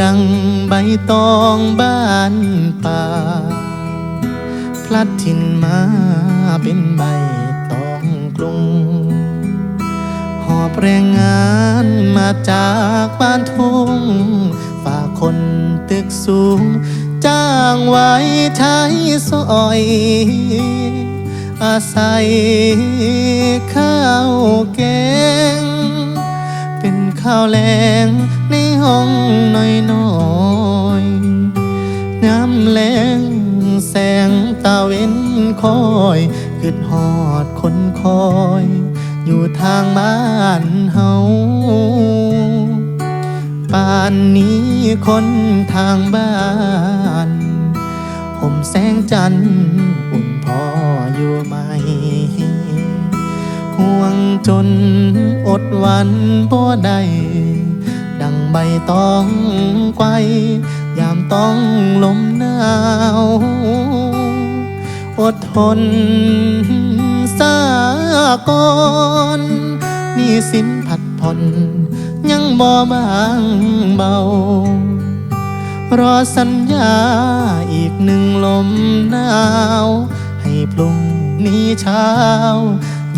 ดังใบตองบ้านป่า พลัดถิ่นมาเป็นใบตองกรุง หอบแรงงานมาจากบ้านทุ่ง ฝากคนตึกสูง จ้างไว้ใช้สอย อาศัยข้าวแกง เป็นข้าวแรง ห้องน้อยน้อยน้ำแรงแสงตาเว้นคอยกึดหอดคนคอย อยู่ทางบ้านเฮาป่านนี้คนทางบ้านห่มแสงจันทร์อุ่นพออยู่ไหม ห่วงจนอดวันบ่ได้ ดังใบตองไกวยามต้องลมหนาวอดทนสาก่อนนี่สินผัดผ่อน ยังบ่บางเบา รอสัญญาอีกหนึ่งลมหนาว ให้พรุ่งนี้เช้า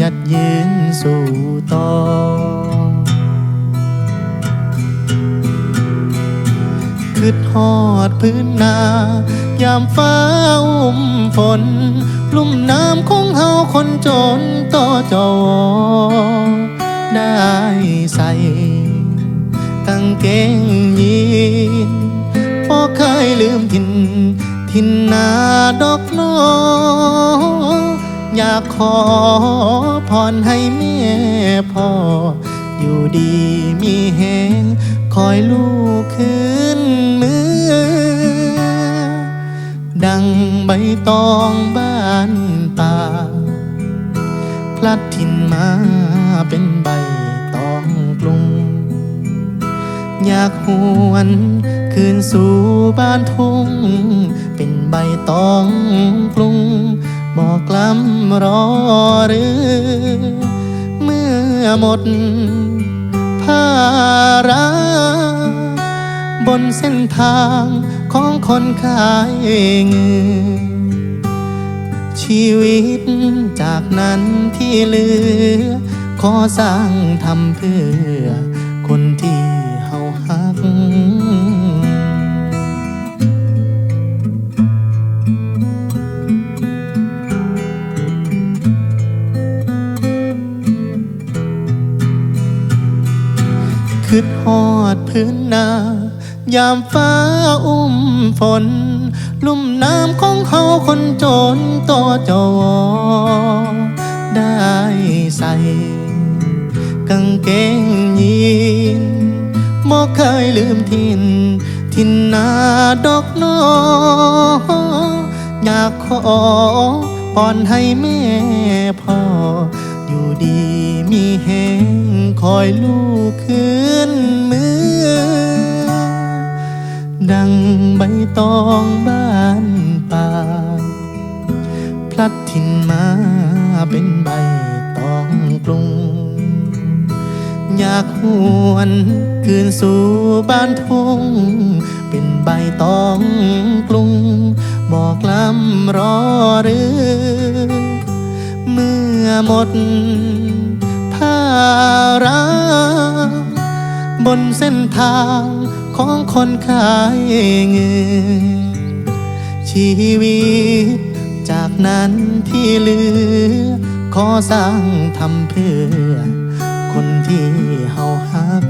ยัดยืนสู่ต่อ คืดหอดพื้นนายามฟ้าอุ้มฝน ลุ่มน้ำของเฮาคนจนต่อจอได้ใส่กางเกงยีนบ่เคยลืมทินทินนาดอกนออยากขอพรให้แม่พ่อ อยู่ดีมีแหงคอยลูกขึ้น ดังใบตองบ้านป่า พลัดถิ่นมาเป็นใบตองกรุง อยากหวนคืนสู่บ้านทุ่ง เป็นใบตองกรุง บอกล้ำรอหรือ เมื่อหมดภาระบนเส้นทาง ของคนขายเงินชีวิตจากนั้นที่เหลือ ขอสร้างทำเพื่อ คนที่เฮาฮักคืดหอดพื้นนา ยามฟ้าอุ้มฝน ลุ่มน้ำของเฮาคนจนต่อจอได้ใส่กางเกงยีนบ่เคยลืมทินทินนาดอกนออยากขอพรให้แม่พ่อ อยู่ดีมีแหงคอยลูกขึ้น ดังใบตองบ้านป่า พลัดถิ่นมาเป็นใบตองกรุง อยากหวนคืนสู่บ้านทุ่ง เป็นใบตองกรุง บอกลำรอหรือ เมื่อหมดภาระ บนเส้นทางของคนขายเงินชีวิต จากนั้นที่เหลือ ขอสร้างทำเพื่อ คนที่เฮาหัก